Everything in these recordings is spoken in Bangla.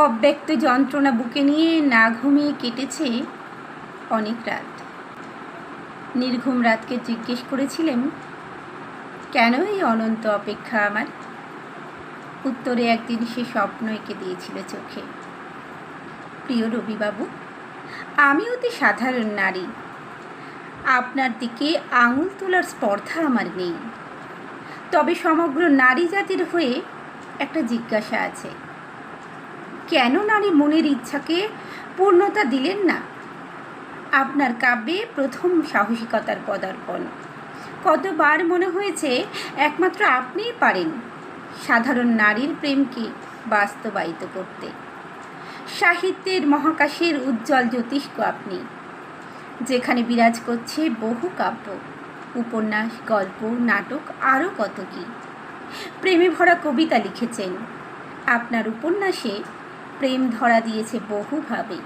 অব্যক্ত যন্ত্রণা বুকে নিয়ে না ঘুমিয়ে কেটেছে অনেক রাত। নির্ঘুম রাতকে জিজ্ঞেস করেছিলেন, কেন এই অনন্ত অপেক্ষা আমার? উত্তরে একদিন সে স্বপ্ন এঁকে দিয়েছিল চোখে। প্রিয় রবিবাবু, আমি অতি সাধারণ নারী। আপনার দিকে আঙুল তোলার স্পর্ধা আমার নেই। তবে সমগ্র নারী জাতির হয়ে একটা জিজ্ঞাসা আছে। কেন নারী মনের ইচ্ছাকে পূর্ণতা দিলেন না? আপনার কাব্যে প্রথম সাহসিকতার পদার্পণ। কতবার মনে হয়েছে একমাত্র আপনিই পারেন সাধারণ নারীর প্রেমকে বাস্তবায়িত করতে। সাহিত্যের মহাকাশের উজ্জ্বল জ্যোতিষ্ক আপনি, যেখানে বিরাজ করছে বহু কাব্য, উপন্যাস, গল্প, নাটক, আরও কত কী। প্রেমে ভরা কবিতা লিখেছেন। আপনার উপন্যাসে প্রেম ধরা দিয়েছে বহুভাবে।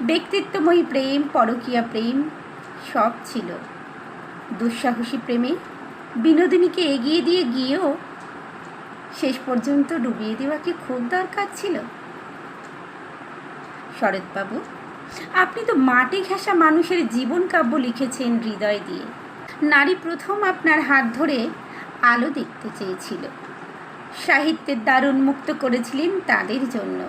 ব্যক্তিত্বময়ী প্রেম, পরকীয়া প্রেম, সব ছিল। দুঃসাহসী প্রেমে বিনোদিনীকে এগিয়ে দিয়ে গিয়েও শেষ পর্যন্ত ডুবিয়ে দেওয়া কি খুব দরকার ছিল। শরৎবাবু, আপনি তো মাটি ঘেঁষা মানুষের জীবন কাব্য লিখেছেন হৃদয় দিয়ে। নারী প্রথম আপনার হাত ধরে আলো দেখতে চেয়েছিল। সাহিত্যের দ্বার উন্মুক্ত করেছিলেন তাদের জন্য।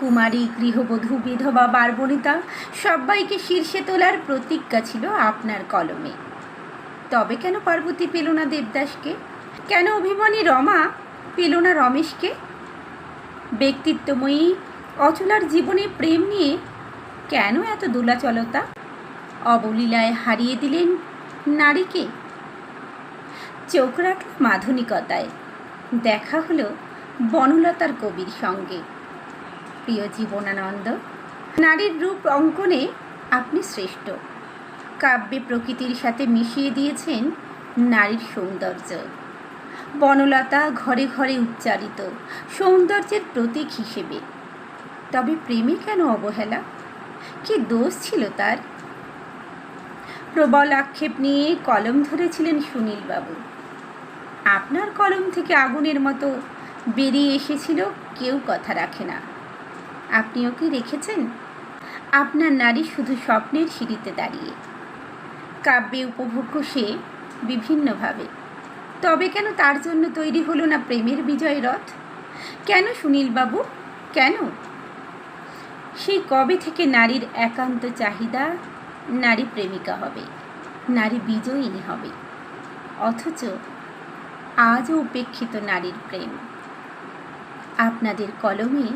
কুমারী, গৃহবধূ, বিধবা, বারবনিতা, সবাইকে শীর্ষে তোলার প্রতিজ্ঞা ছিল আপনার কলমে। তবে কেন পার্বতী পেল না দেবদাসকে? কেন অভিমানী রমা পেল না রমেশকে? ব্যক্তিত্বময়ী, অচলার জীবনে প্রেম নিয়ে কেন এত দোলাচলতা? অবলীলায় হারিয়ে দিলেন নারীকে। চোখ রাখল মাধুনিকতায়। দেখা হলো বনলতার কবির সঙ্গে। প্রিয় জীবনানন্দ, নারীর রূপ অঙ্কনে আপনি শ্রেষ্ঠ। কাব্যে প্রকৃতির সাথে মিশিয়ে দিয়েছেন নারীর সৌন্দর্য। বনলতা ঘরে ঘরে উচ্চারিত সৌন্দর্যের প্রতীক হিসেবে। তবে প্রেমে কেন অবহেলা? কি দোষ ছিল তার? প্রবল আক্ষেপ নিয়ে কলম ধরেছিলেন সুনীলবাবু। আপনার কলম থেকে আগুনের মতো বেরিয়ে এসেছিল, কেউ কথা রাখে না। আপনিও কি রেখেছেন আপনার নারী শুধু স্বপ্নের সিঁড়িতে দাঁড়িয়ে। কাব্যে উপভোগ্য সে বিভিন্নভাবে। তবে কেন তার জন্য তৈরি হলো না প্রেমের বিজয় রথ? কেন সুনীলবাবু? কেন? সেই কবে থেকে নারীর একান্ত চাহিদা? নারী প্রেমিকা হবে, নারী বিজয়িনী হবে। অথচ আজও উপেক্ষিত নারীর প্রেম। আপনাদের কলমে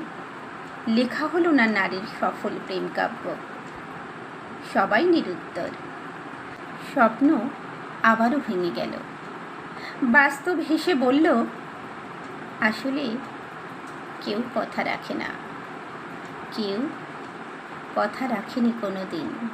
লেখা হলো না নারীর সফল প্রেম কাব্য। সবাই নিরুত্তর। স্বপ্ন আবারও ভেঙে গেল। বাস্তব হেসে বলল, আসলে কেউ কথা রাখে না। কেউ কথা রাখেনি কোনো দিন